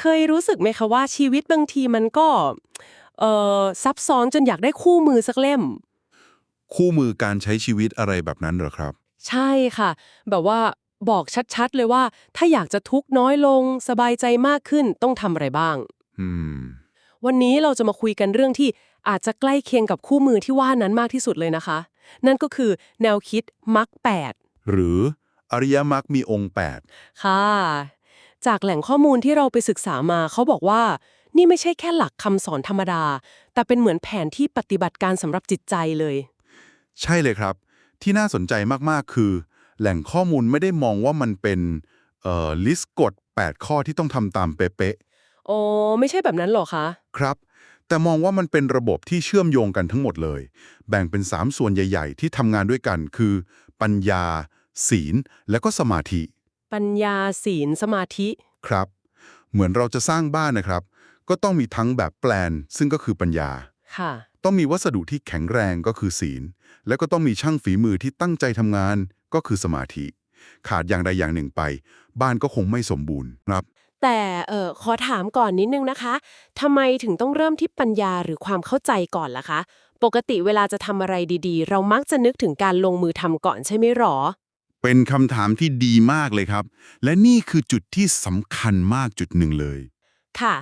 เคยรู้สึกไหมคะว่าชีวิตบางทีมันก็เอ่อซับซ้อนจนอยากได้คู่มือสักเล่ม คู่มือการใช้ชีวิตอะไรแบบนั้นเหรอครับ ใช่ค่ะ แบบว่าบอกชัดๆเลยว่า ถ้าอยากจะทุกข์น้อยลง สบายใจมากขึ้นต้องทำอะไรบ้าง อืม วันนี้เราจะมาคุยกันเรื่องที่อาจจะใกล้เคียงกับคู่มือที่ว่านั้นมากที่สุดเลยนะคะ นั่นก็คือแนวคิดมรรคแปดหรืออริยมรรคมีองค์ค่ะ จากแหล่งข้อมูลที่เราไปศึกษามาเขาบอกว่า นี่ไม่ใช่แค่หลักคำสอนธรรมดา แต่เป็นเหมือนแผนที่ปฏิบัติการสำหรับจิตใจเลย8ใช่เลยครับ ที่น่าสนใจมากๆคือ แหล่งข้อมูลไม่ได้มองว่ามันเป็นเอ่อลิสต์กฎ8 ข้อที่ต้องทำตามเป๊ะโอ้ไม่ใช่แบบนั้นหรอคะๆครับ แต่มองว่ามันเป็นระบบที่เชื่อมโยงกันทั้งหมดเลย แบ่งเป็น 3 ส่วนใหญ่ ๆ ที่ทำงานด้วยกัน คือ ปัญญา ศีล และก็สมาธิ ปัญญาศีลสมาธิ ครับ เหมือนเราจะสร้างบ้านนะครับ ก็ต้องมีทั้งแบบแปลน ซึ่งก็คือปัญญา ค่ะ ต้องมีวัสดุที่แข็งแรงก็คือศีล แล้วก็ต้องมีช่างฝีมือที่ตั้งใจทำงานก็คือสมาธิ ขาดอย่างใดอย่างหนึ่งไป บ้านก็คงไม่สมบูรณ์ครับ แต่เออขอถามก่อนนิดนึงนะคะทำไมถึงต้องเริ่มที่ปัญญาหรือความเข้าใจก่อนล่ะคะ ปกติเวลาจะทำอะไรดีๆ เรามักจะนึกถึงการลงมือทำก่อนใช่ไหมหรอ เป็นคำถามที่ดีมากเลยครับ และนี่คือจุดที่สำคัญมากจุดหนึ่งเลย ค่ะ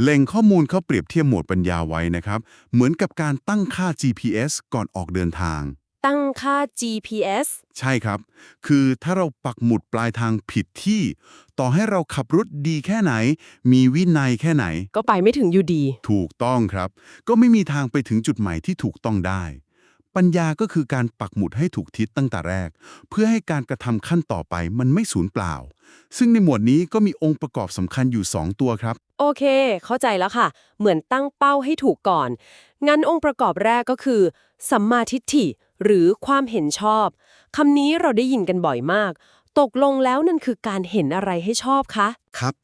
แหล่งข้อมูลเขาเปรียบเทียบหมวดปัญญาไว้นะครับ เหมือนกับการตั้งค่า GPS ก่อนออกเดินทาง ตั้งค่า GPS ใช่ครับ คือถ้าเราปักหมุดปลายทางผิดที่ ต่อให้เราขับรถดีแค่ไหน มีวินัยแค่ไหน ก็ไปไม่ถึงอยู่ดี ถูกต้องครับ ก็ไม่มีทางไปถึงจุดหมายที่ถูกต้องได้ ปัญญาก็คือการปักหมุดให้ถูกทิศตั้งแต่แรก เพื่อให้การกระทำขั้นต่อไปมันไม่สูญเปล่า ซึ่งในหมวดนี้ก็มีองค์ประกอบสำคัญอยู่ 2 ตัวครับ โอเค เข้าใจแล้วค่ะ เหมือนตั้งเป้าให้ถูกก่อน งั้นองค์ประกอบแรกก็คือ สัมมาทิฏฐิ หรือความเห็นชอบคำนี้เราได้ยินกันบ่อยมาก ตกลงแล้วนั่นคือการเห็นอะไรให้ชอบคะครับ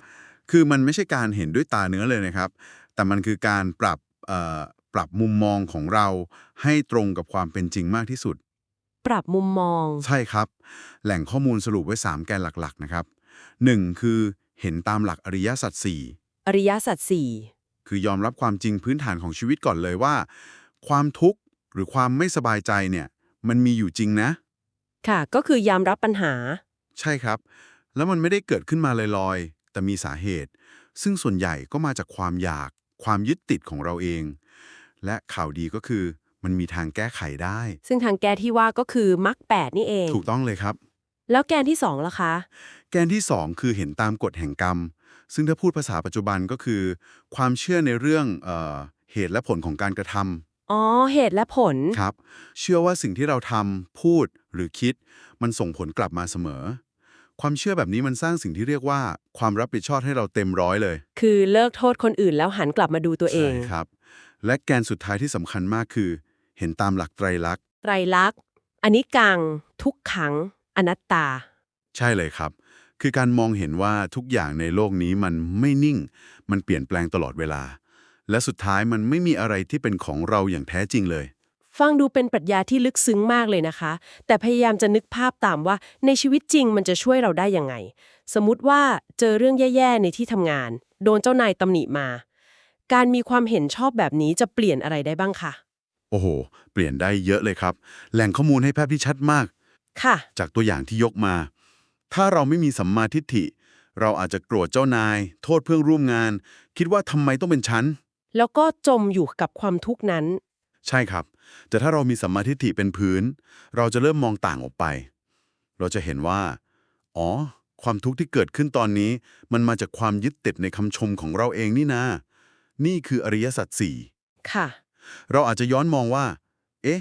คือมันไม่ใช่การเห็นด้วยตาเนื้อเลยนะครับ แต่มันคือการปรับเอ่อ ปรับมุมมองของเราให้ตรงกับความเป็นจริงมากที่สุด ปรับมุมมอง ใช่ครับ แหล่งข้อมูลสรุปไว้ 3 แกนหลักๆนะครับ 1. คือเห็นตามหลักอริยสัจสี่อริยสัจสี่คือยอมรับความจริงพื้นฐานของชีวิตก่อนเลยว่า ความทุกข์หรือความไม่สบายใจเนี่ย มันมีอยู่จริงนะ ค่ะ ก็คือยอมรับปัญหา ใช่ครับ แล้วมันไม่ได้เกิดขึ้นมาลอยๆ แต่มีสาเหตุ ซึ่งส่วนใหญ่ก็มาจากความอยาก ความยึดติดของเราเอง และข่าวดีก็คือมันมีทางแก้ไขได้ ซึ่งทางแก้ที่ว่าก็คือมรรคแปดนี่เอง ถูกต้องเลยครับ แล้วแกนที่สองล่ะคะ แกนที่ 2 คือเห็นตามกฎแห่งกรรม ซึ่งถ้าพูดภาษาปัจจุบันก็คือ ความเชื่อในเรื่องเออเหตุและผลของการกระทำอ๋อ เหตุและผล ครับ เชื่อว่าสิ่งที่เราทำพูดหรือคิด มันส่งผลกลับมาเสมอ ความเชื่อแบบนี้มันสร้างสิ่งที่เรียกว่า ความรับผิดชอบให้เราเต็มร้อยเลยคือเลิกโทษคนอื่นแล้วหันกลับมาดูตัวเอง ใช่ครับ และแกนสุดท้ายที่สำคัญมากคือ เห็นตามหลักไตรลักษณ์ไตรลักษณ์อันนี้กัง ทุกขัง อนัตตา ใช่เลยครับ คือการมองเห็นว่าทุกอย่างในโลกนี้มันไม่นิ่ง มันเปลี่ยนแปลงตลอดเวลา และสุดท้ายมันไม่มีอะไรที่เป็นของเราอย่างแท้จริงเลย ฟังดูเป็นปรัชญาที่ลึกซึ้งมากเลยนะคะ แต่พยายามจะนึกภาพตามว่าในชีวิตจริงมันจะช่วยเราได้ยังไง สมมติว่าเจอเรื่องแย่ๆในที่ทำงาน โดนเจ้านายตำหนิมา การมีความเห็นชอบแบบนี้จะเปลี่ยนอะไรได้บ้างคะโอ้โห เปลี่ยนได้เยอะเลยครับ แหล่งข้อมูลให้แพทย์ที่ชัดมาก ค่ะ จากตัวอย่างที่ยกมา ถ้าเราไม่มีสัมมาทิฏฐิ เราอาจจะโกรธเจ้านาย โทษเพื่อนร่วมงาน คิดว่าทำไมต้องเป็นฉัน แล้วก็จมอยู่กับความทุกข์นั้น ใช่ครับ แต่ถ้าเรามีสัมมาทิฏฐิเป็นพื้น เราจะเริ่มมองต่างออกไป เราจะเห็นว่า อ๋อ ความทุกข์ที่เกิดขึ้นตอนนี้ มันมาจากความยึดติดในคำชมของเราเองนี่นา นี่คืออริยสัจสี่ค่ะ เราอาจจะย้อนมองว่า เอ๊ะ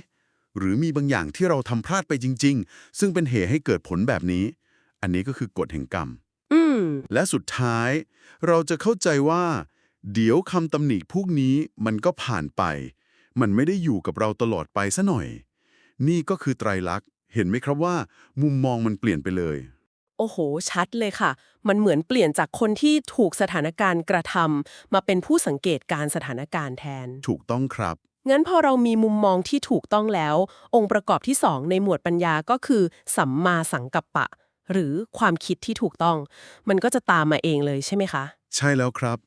หรือมีบางอย่างที่เราทำพลาดไปจริง ๆ ซึ่งเป็นเหตุให้เกิดผลแบบนี้ อันนี้ก็คือกฎแห่งกรรม อืม และสุดท้าย เราจะเข้าใจว่า เดี๋ยวคำตำหนิพวกนี้มันก็ผ่านไป มันไม่ได้อยู่กับเราตลอดไปซะหน่อย นี่ก็คือไตรลักษณ์ เห็นไหมครับว่า มุมมองมันเปลี่ยนไปเลย โอ้โห ชัดเลยค่ะ มันเหมือนเปลี่ยนจากคนที่ถูกสถานการณ์กระทำมาเป็นผู้สังเกตการสถานการณ์แทน ถูกต้องครับ งั้นพอเรามีมุมมองที่ถูกต้องแล้ว องค์ประกอบที่สองในหมวดปัญญาก็คือ สัมมาสังกัปปะ หรือความคิดที่ถูกต้อง มันก็จะตามมาเองเลยใช่ไหมคะ ใช่แล้วครับ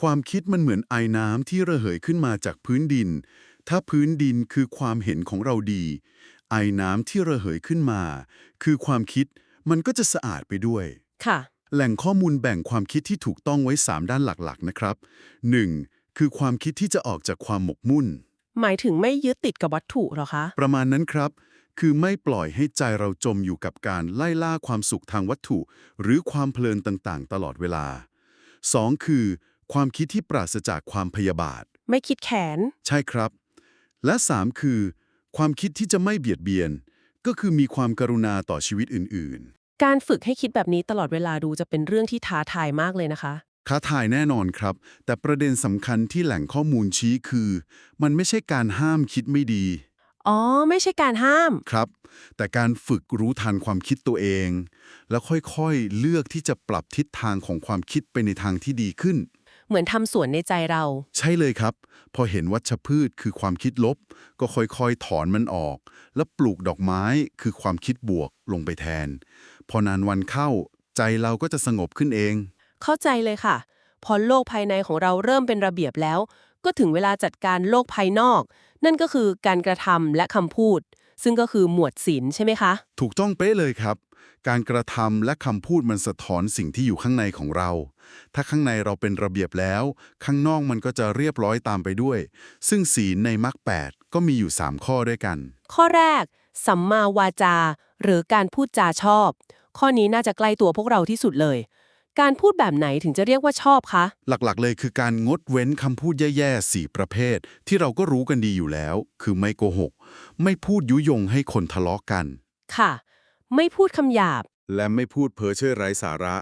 ความคิดมันเหมือนไอน้ำที่ระเหยขึ้นมาจากพื้นดิน ถ้าพื้นดินคือความเห็นของเราดี ไอน้ำที่ระเหยขึ้นมา คือความคิด มันก็จะสะอาดไปด้วย ค่ะ แหล่งข้อมูลแบ่งความคิดที่ถูกต้องไว้ 3 ด้านหลักๆ นะครับ 1. คือความคิดที่จะออกจากความหมกมุ่น หมายถึงไม่ยึดติดกับวัตถุเหรอคะ ประมาณนั้นครับ คือไม่ปล่อยให้ใจเราจมอยู่กับการไล่ล่าความสุขทางวัตถุ หรือความเพลินต่างๆ ตลอดเวลา 2. คือ ความคิดที่ปราศจากความพยาบาท ไม่คิดแขน ใช่ครับ และ 3 คือ ความคิดที่จะไม่เบียดเบียน ก็คือมีความกรุณาต่อชีวิตอื่นการฝึกให้คิดแบบนี้ตลอดเวลาดูจะเป็นเรื่องที่ท้าทายมากเลยนะคะๆท้าทายแน่นอนครับ แต่ประเด็นสำคัญที่แหล่งข้อมูลชี้คือ มันไม่ใช่การห้ามคิดไม่ดี อ๋อ ไม่ใช่การห้าม ครับ แต่การฝึกรู้ทันความคิดตัวเอง แล้วค่อยๆ เลือกที่จะปรับทิศทางของความคิดไปในทางที่ดีขึ้น เหมือนทำสวนในใจเรา ใช่เลยครับ พอเห็นวัชพืชคือความคิดลบ ก็ค่อยๆ ถอนมันออก แล้วปลูกดอกไม้คือความคิดบวกลงไปแทน พอนานวันเข้า ใจเราก็จะสงบขึ้นเอง เข้าใจเลยค่ะ พอโลกภายในของเราเริ่มเป็นระเบียบแล้ว ก็ถึงเวลาจัดการโลกภายนอก นั่นก็คือการกระทำและคำพูด ซึ่งก็คือหมวดศีลใช่ไหมคะ ถูกต้องเป๊ะเลยครับ การกระทำและคำพูดมันสะท้อนสิ่งที่อยู่ข้างในของเรา ถ้าข้างในเราเป็นระเบียบแล้ว ข้างนอกมันก็จะเรียบร้อยตามไปด้วย ซึ่งศีลในมรรคแปดก็มีอยู่ 3 ข้อด้วยกัน ข้อแรก สัมมาวาจา หรือการพูดจาชอบ ข้อนี้น่าจะใกล้ตัวพวกเราที่สุดเลย การพูดแบบไหนถึงจะเรียกว่าชอบคะ หลักๆ เลยคือการงดเว้นคำพูดแย่ๆสี่ประเภท ที่เราก็รู้กันดีอยู่แล้ว คือไม่โกหก ไม่พูดยุยงให้คนทะเลาะกัน ค่ะ ไม่พูดคำหยาบ และไม่พูดเพ้อเจ้อไร้สาระ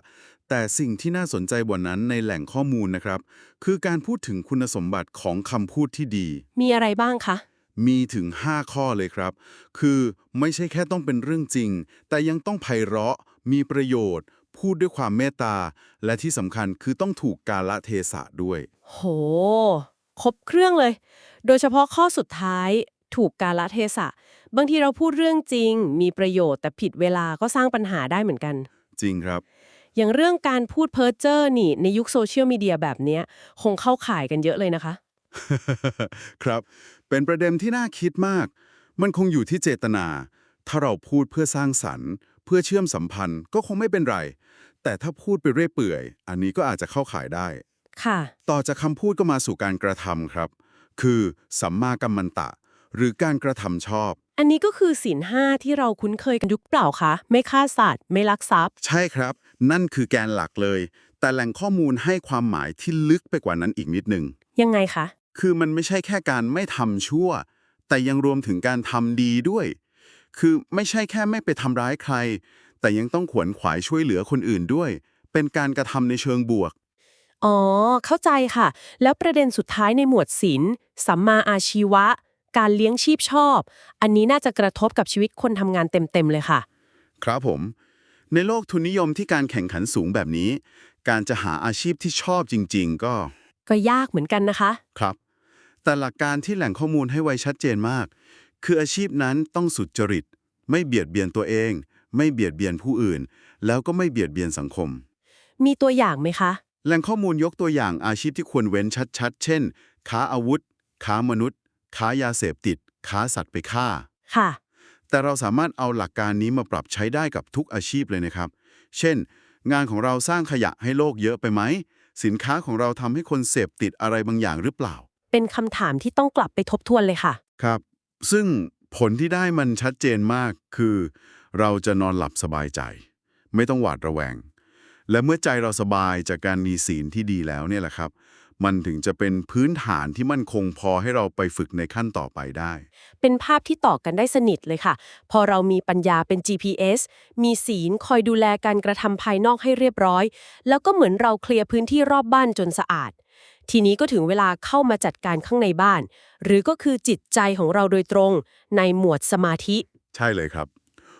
แต่สิ่งที่น่าสนใจกว่านั้นในแหล่งข้อมูลนะครับ คือการพูดถึงคุณสมบัติของคำพูดที่ดี มีอะไรบ้างคะ มีถึง 5 ข้อเลยครับ คือไม่ใช่แค่ต้องเป็นเรื่องจริง แต่ยังต้องไพเราะ มีประโยชน์ พูดด้วยความเมตตา และที่สำคัญคือต้องถูกกาลเทศะด้วย โห ครบเครื่องเลย โดยเฉพาะข้อสุดท้ายถูกกาลเทศะ บางทีเราพูดเรื่องจริง มีประโยชน์แต่ผิดเวลาก็สร้างปัญหาได้เหมือนกัน จริงครับ อย่างเรื่องการพูดเพ้อเจ้อนี่ ในยุคโซเชียลมีเดียแบบเนี้ยคงเข้าข่ายกันเยอะเลยนะคะ ครับ เป็นประเด็นที่น่าคิดมาก มันคงอยู่ที่เจตนา ถ้าเราพูดเพื่อสร้างสรรค์ เพื่อเชื่อมสัมพันธ์ก็คงไม่เป็นไร แต่ถ้าพูดไปเรื่อยเปื่อย อันนี้ก็อาจจะเข้าข่ายได้ ค่ะ ต่อจากคำพูดก็มาสู่การกระทำครับ คือสัมมากัมมันตะ หรือการกระทำชอบ อันนี้ก็คือศีลห้าที่เราคุ้นเคยกันยุคเปล่าคะ ไม่ฆ่าสัตว์ไม่ลักทรัพย์ ใช่ครับ นั่นคือแกนหลักเลย แต่แหล่งข้อมูลให้ความหมายที่ลึกไปกว่านั้นอีกนิดหนึ่งยังไงคะ คือมันไม่ใช่แค่การไม่ทำชั่ว แต่ยังรวมถึงการทำดีด้วย คือไม่ใช่แค่ไม่ไปทำร้ายใคร แต่ยังต้องขวนขวายช่วยเหลือคนอื่นด้วย เป็นการกระทำในเชิงบวก อ๋อ เข้าใจค่ะ แล้วประเด็นสุดท้ายในหมวดศีลสัมมาอาชีวะ การเลี้ยงชีพชอบ อันนี้น่าจะกระทบกับชีวิตคนทำงานเต็ม ๆ เลยค่ะ ครับผม ในโลกทุนนิยมที่การแข่งขันสูงแบบนี้ การจะหาอาชีพที่ชอบจริง ๆ ก็ ก็ยากเหมือนกันนะคะ ครับ แต่หลักการที่แหล่งข้อมูลให้ไว้ชัดเจนมาก คืออาชีพนั้นต้องสุจริต ไม่เบียดเบียนตัวเอง ไม่เบียดเบียนผู้อื่น แล้วก็ไม่เบียดเบียนสังคม มีตัวอย่างไหมคะ แหล่งข้อมูลยกตัวอย่างอาชีพที่ควรเว้นชัดๆ เช่น ค้าอาวุธ ค้ามนุษย์ ค้ายาเสพติด ค้าสัตว์ไปฆ่า ค่ะ แต่เราสามารถเอาหลักการนี้มาปรับใช้ได้กับทุกอาชีพเลยนะครับ เช่น งานของเราสร้างขยะให้โลกเยอะไปไหม สินค้าของเราทำให้คนเสพติดอะไรบางอย่างหรือเปล่า เป็นคำถามที่ต้องกลับไปทบทวนเลยค่ะ ครับ ซึ่ง ผลที่ได้มันชัดเจนมากคือ เราจะนอนหลับสบายใจ ไม่ต้องหวาดระแวง และเมื่อใจเราสบายจากการมีศีลที่ดีแล้วเนี่ยแหละครับ มันถึงจะเป็นพื้นฐานที่มั่นคงพอให้เราไปฝึกในขั้นต่อไปได้ เป็นภาพที่ต่อกันได้สนิทเลยค่ะ พอเรามีปัญญาเป็น GPS มีศีลคอยดูแลการกระทำภายนอกให้เรียบร้อย แล้วก็เหมือนเราเคลียร์พื้นที่รอบบ้านจนสะอาด ทีนี้ก็ถึงเวลาเข้ามาจัดการข้างในบ้าน หรือก็คือจิตใจของเราโดยตรงในหมวดสมาธิ ใช่เลยครับ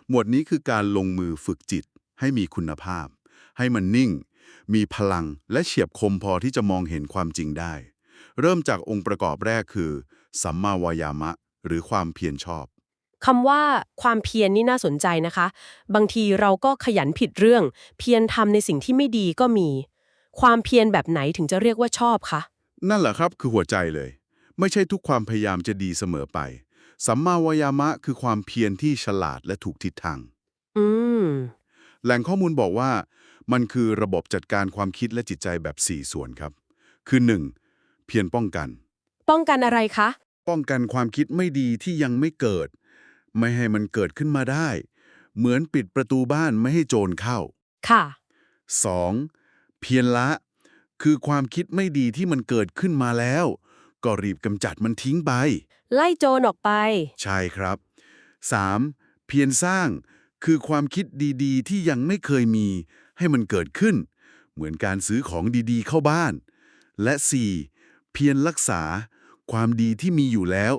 หมวดนี้คือการลงมือฝึกจิตให้มีคุณภาพ ให้มันนิ่ง มีพลังและเฉียบคมพอที่จะมองเห็นความจริงได้ เริ่มจากองค์ประกอบแรกคือ สัมมาวายามะ หรือความเพียรชอบคำว่าความเพียรนนี่น่าสนใจนะคะ บางทีเราก็ขยันผิดเรื่อง เพียรทำในสิ่งที่ไม่ดีก็มี ความเพียรแบบไหนถึงจะเรียกว่าชอบคะ นั่นแหละครับคือหัวใจเลย ไม่ใช่ทุกความพยายามจะดีเสมอไป สัมมาวายามะคือความเพียรที่ฉลาดและถูกทิศทาง อืม แหล่งข้อมูลบอกว่า มันคือระบบจัดการความคิดและจิตใจแบบ 4 ส่วนครับ คือ 1. เพียรป้องกัน ป้องกันอะไรคะ ป้องกันความคิดไม่ดีที่ยังไม่เกิด ไม่ให้มันเกิดขึ้นมาได้ เหมือนปิดประตูบ้านไม่ให้โจรเข้า ค่ะ 2. เพียรละ คือความคิดไม่ดีที่มันเกิดขึ้นมาแล้ว ก็รีบกำจัดมันทิ้งไป ไล่โจรออกไป ใช่ครับ 3. เพียรสร้าง คือความคิดดีๆ ที่ยังไม่เคยมี ให้มันเกิดขึ้น เหมือนการซื้อของดีๆ เข้าบ้าน และ 4. เพียรรักษา ความดีที่มีอยู่แล้ว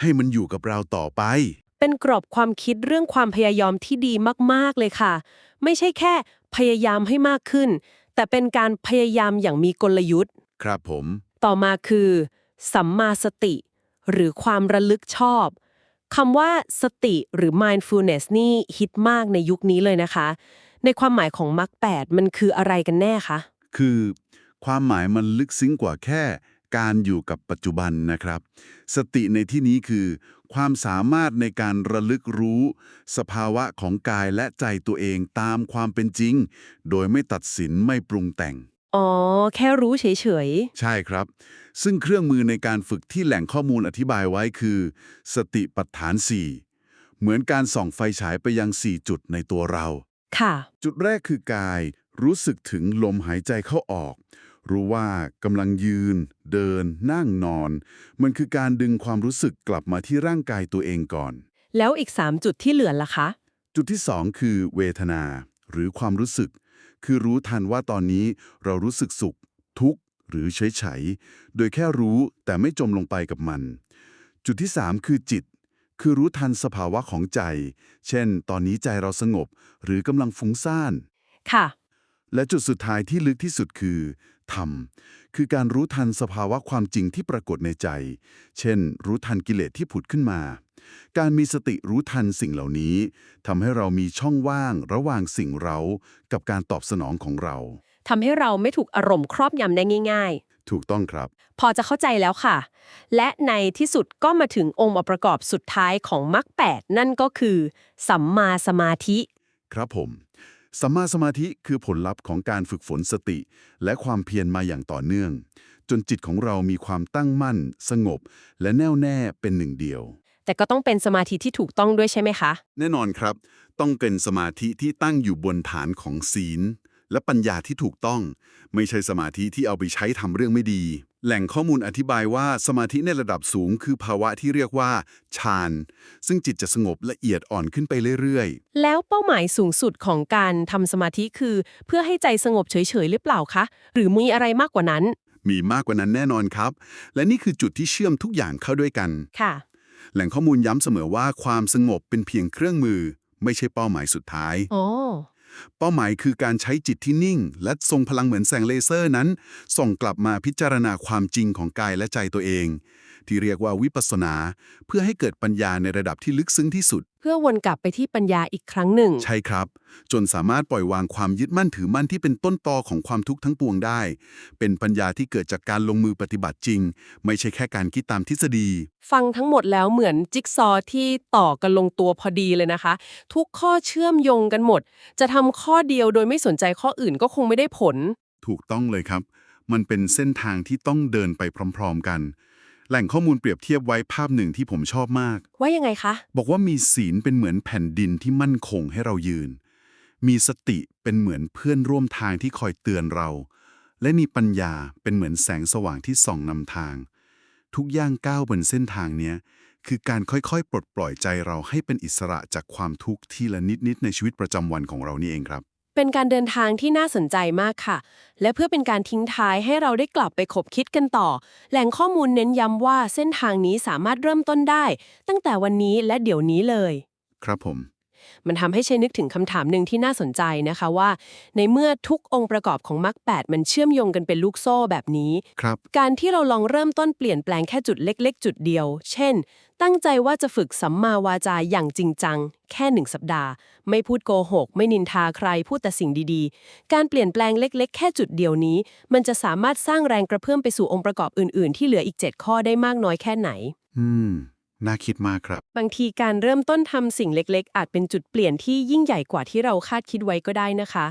ให้มันอยู่กับเราต่อไปเป็นกรอบความคิดเรื่องความพยายามที่ดีมาก ๆ เลยค่ะ ไม่ใช่แค่พยายามให้มากขึ้น แต่เป็นการพยายามอย่างมีกลยุทธ์ ครับผม ต่อมาคือ สัมมาสติ หรือความระลึกชอบคำว่าสติหรือ mindfulness นี่ฮิตมากในยุคนี้เลยนะคะ ในความหมายของมรรคแปดมันคืออะไรกันแน่คะ คือความหมายมันลึกซึ้งกว่าแค่ การอยู่กับปัจจุบันนะครับ สติในที่นี้คือ ความสามารถในการระลึกรู้ สภาวะของกายและใจตัวเองตามความเป็นจริง โดยไม่ตัดสินไม่ปรุงแต่ง อ๋อ แค่รู้เฉยใช่ครับ ซึ่งเครื่องมือในการฝึกที่แหล่งข้อมูลอธิบายไว้คือ สติปัฏฐาน 4 เหมือนการส่องไฟฉายไปยัง 4 จุดในตัวเราๆค่ะ จุดแรกคือกายรู้สึกถึงลมหายใจเข้าออก รู้ว่ากำลังยืน เดิน นั่งนอน มันคือการดึงความรู้สึกกลับมาที่ร่างกายตัวเองก่อน แล้วอีก 3 จุดที่เหลือล่ะคะ จุดที่สองคือเวทนา หรือความรู้สึก คือรู้ทันว่าตอนนี้เรารู้สึกสุข ทุกข์ หรือเฉยเฉยๆโดยแค่รู้แต่ไม่จมลงไปกับมัน จุดที่สามคือจิต คือรู้ทันสภาวะของใจ เช่น ตอนนี้ใจเราสงบ หรือกำลังฟุ้งซ่าน ค่ะและจุดสุดท้ายที่ลึกที่สุดคือ ธรรม คือการรู้ทันสภาวะความจริงที่ปรากฏในใจ เช่น รู้ทันกิเลสที่ผุดขึ้นมา การมีสติรู้ทันสิ่งเหล่านี้ทำให้เรามีช่องว่างระหว่างสิ่งเรา กับการตอบสนองของเราทำให้เราไม่ถูกอารมณ์ครอบยำได้ง่ายถูกต้องครับๆพอจะเข้าใจแล้วค่ะ และในที่สุดก็มาถึงองค์ประกอบสุดท้ายของมรรคแปดนั่นก็คือ สัมมาสมาธิ ครับผม สัมมาสมาธิคือผลลัพธ์ของการฝึกฝนสติ และความเพียรมาอย่างต่อเนื่อง จนจิตของเรามีความตั้งมั่น สงบ และแน่วแน่เป็นหนึ่งเดียว แต่ก็ต้องเป็นสมาธิที่ถูกต้องด้วยใช่ไหมคะ แน่นอนครับ ต้องเป็นสมาธิที่ตั้งอยู่บนฐานของศีล และปัญญาที่ถูกต้อง ไม่ใช่สมาธิที่เอาไปใช้ทำเรื่องไม่ดี แหล่งข้อมูลอธิบายว่าสมาธิในระดับสูงคือภาวะที่เรียกว่าฌาน ซึ่งจิตจะสงบละเอียดอ่อนขึ้นไปเรื่อยแล้วเป้าหมายสูงสุดของการทำสมาธิคือ เพื่อให้ใจสงบเฉยๆหรือเปล่าคะ หรือมีอะไรมากกว่านั้นๆมีมากกว่านั้นแน่นอนครับ และนี่คือจุดที่เชื่อมทุกอย่างเข้าด้วยกัน ค่ะ แหล่งข้อมูลย้ำเสมอว่าความสงบเป็นเพียงเครื่องมือ ไม่ใช่เป้าหมายสุดท้าย อ๋อ เป้าหมายคือการใช้จิตที่นิ่ง และทรงพลังเหมือนแสงเลเซอร์นั้น ส่งกลับมาพิจารณาความจริงของกายและใจตัวเอง ที่เรียกว่าวิปัสสนา เพื่อให้เกิดปัญญาในระดับที่ลึกซึ้งที่สุด เพื่อวนกลับไปที่ปัญญาอีกครั้งหนึ่ง ใช่ครับ จนสามารถปล่อยวางความยึดมั่นถือมั่นที่เป็นต้นตอของความทุกข์ทั้งปวงได้ เป็นปัญญาที่เกิดจากการลงมือปฏิบัติจริง ไม่ใช่แค่การคิดตามทฤษฎี ฟังทั้งหมดแล้วเหมือนจิ๊กซอว์ที่ต่อกันลงตัวพอดีเลยนะคะ ทุกข้อเชื่อมโยงกันหมด จะทำข้อเดียวโดยไม่สนใจข้ออื่นก็คงไม่ได้ผล ถูกต้องเลยครับ มันเป็นเส้นทางที่ต้องเดินไปพร้อม ๆ กัน แหล่งข้อมูลเปรียบเทียบไว้ภาพหนึ่งที่ผมชอบมาก ว่ายังไงคะ บอกว่ามีศีลเป็นเหมือนแผ่นดินที่มั่นคงให้เรายืน มีสติเป็นเหมือนเพื่อนร่วมทางที่คอยเตือนเรา และมีปัญญาเป็นเหมือนแสงสว่างที่ส่องนำทาง ทุกย่างก้าวบนเส้นทางเนี้ยคือการค่อยๆ ปลดปล่อยใจเราให้เป็นอิสระจากความทุกข์ทีละนิดๆในชีวิตประจำวันของเรานี่เองครับ เป็นการเดินทางที่น่าสนใจมากค่ะ และเพื่อเป็นการทิ้งท้ายให้เราได้กลับไปคบคิดกันต่อ แหล่งข้อมูลเน้นย้ำว่าเส้นทางนี้สามารถเริ่มต้นได้ ตั้งแต่วันนี้และเดี๋ยวนี้เลย ครับผม มันทำให้ใช้นึกถึงคำถามหนึ่งที่น่าสนใจนะคะว่า ในเมื่อทุกองค์ประกอบของมรรคแปดมันเชื่อมโยงกันเป็นลูกโซ่แบบนี้ครับการที่เราลองเริ่มต้นเปลี่ยนแปลงแค่จุดเล็ก ๆ จุดเดียว เช่น ตั้งใจว่าจะฝึกสัมมาวาจาอย่างจริงจัง แค่หนึ่งสัปดาห์ ไม่พูดโกหก ไม่นินทาใคร พูดแต่สิ่งดีๆ การเปลี่ยนแปลงเล็ก ๆ แค่จุดเดียวนี้ มันจะสามารถสร้างแรงกระเพื่อมไปสู่องค์ประกอบอื่น ๆ ที่เหลืออีก 7 ข้อได้มากน้อยแค่ไหน อืม น่าคิดมากครับ บางทีการเริ่มต้นทำสิ่งเล็กๆ อาจเป็นจุดเปลี่ยนที่ยิ่งใหญ่กว่าที่เราคาดคิดไว้ก็ได้นะคะ